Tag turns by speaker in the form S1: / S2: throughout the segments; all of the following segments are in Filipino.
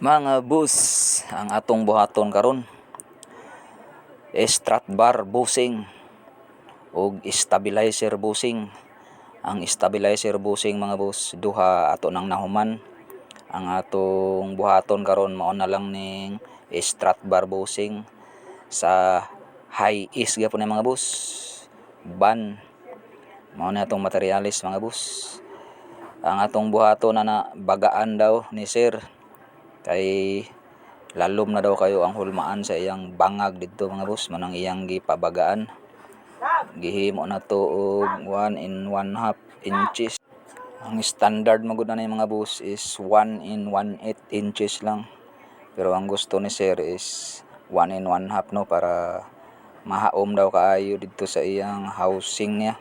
S1: Mga bus, ang atong buhaton karon strat bar busing ug stabilizer busing. Ang stabilizer busing mga bus duha ato nang nahuman. Ang atong buhaton karon mao na lang ning strat bar busing sa high is gyapon ni mga bus. Ban mao na atong materialis mga bus. Ang atong buhaton na, na bagaan daw ni sir kay lalom na daw kayo ang hulmaan sa iyang bangag didto mga boss. Manang iyang gipabagaan. Gihimo na to og 1 in 1 half inches. Ang standard magud na ni mga boss is 1 in 1 8 inches lang. Pero ang gusto ni sir is 1 in 1 half no? Para mahaom daw kaayo didto sa iyang housing niya.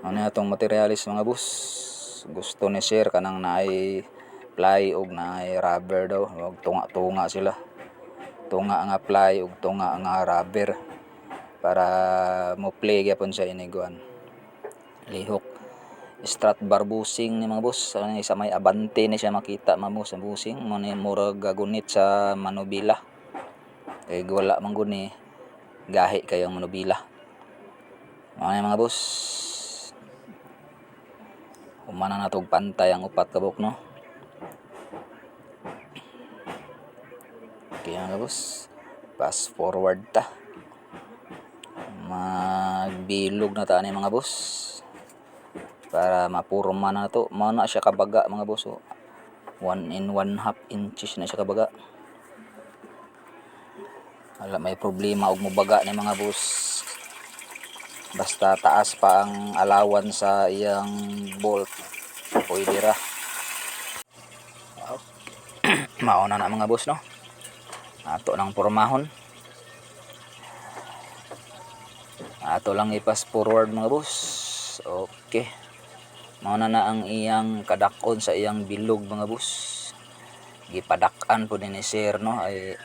S1: Ano atong materialis mga boss? Gusto ni sir kanang naay ply ug naay rubber daw. Ug tunga-tunga sila. Tunga nga ply ug tunga nga rubber para mo play gyapon sa iniguan lihok. Strat bar busing ni mga boss. Sa sa may abante ni siya makita mamo sa busing mo ni murag gagunit sa manubila. Kay wala man gud ni gahi kayo ang manubila. Mga ni mga boss? Humana na pantay ang upat kabok no Okay boss. Fast forward ta. Magbilog na ta ni mga boss. Para mapurma na to. Mao na siya kabaga mga boss. Oh. 1 in 1 half inches na siya kabaga. Wala may problema og mubaga ni mga boss. Basta taas pa ang alawan sa iyang bolt. Pwede ra. Mauna na mga boss no ato lang pormahon. Ato lang ipas forward mga boss. Okay. Mao na ang iyang kadakon sa iyang bilog mga boss. Gipadak-an po ni sir no? Ay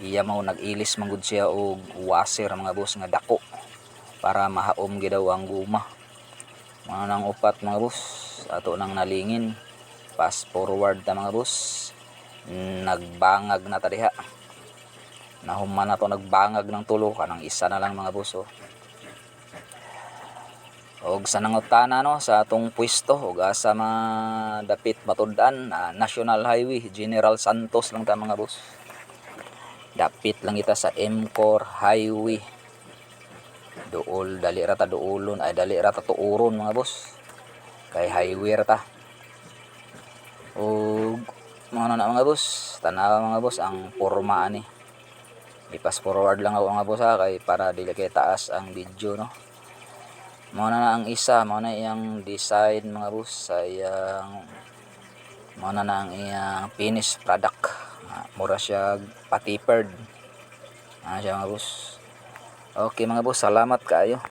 S1: iya mao nag-ilis manggod siya og washer mga boss nga dako. Para mahaom gid daw ang guma. Mao nang upat mga boss. Ato nang nalingin. Fast forward ta mga boss nagbangag na ta diha. Nahuman na to nagbangag ng tulo. Kanang isa na lang mga buso. Og sa nangutana no sa atong pwesto og asa madapit matud-an uh, National Highway General Santos lang ta mga boss dapit lang kita sa M-Core Highway. Duol dali ra ta duolon. Ay dali ra ta tuuron mga boss kay highway ra ta. Og mga na mga boss. Tanawa mga boss ang porma ani. Ipas forward lang ako mga boss ha kay para dili kay taas ang video no? Mo na, ang isa mo na iyang design mga boss sa iyang mo na ang iyang finished product. Uh, mura siya patipered ano siya mga boss. Okay mga boss salamat kayo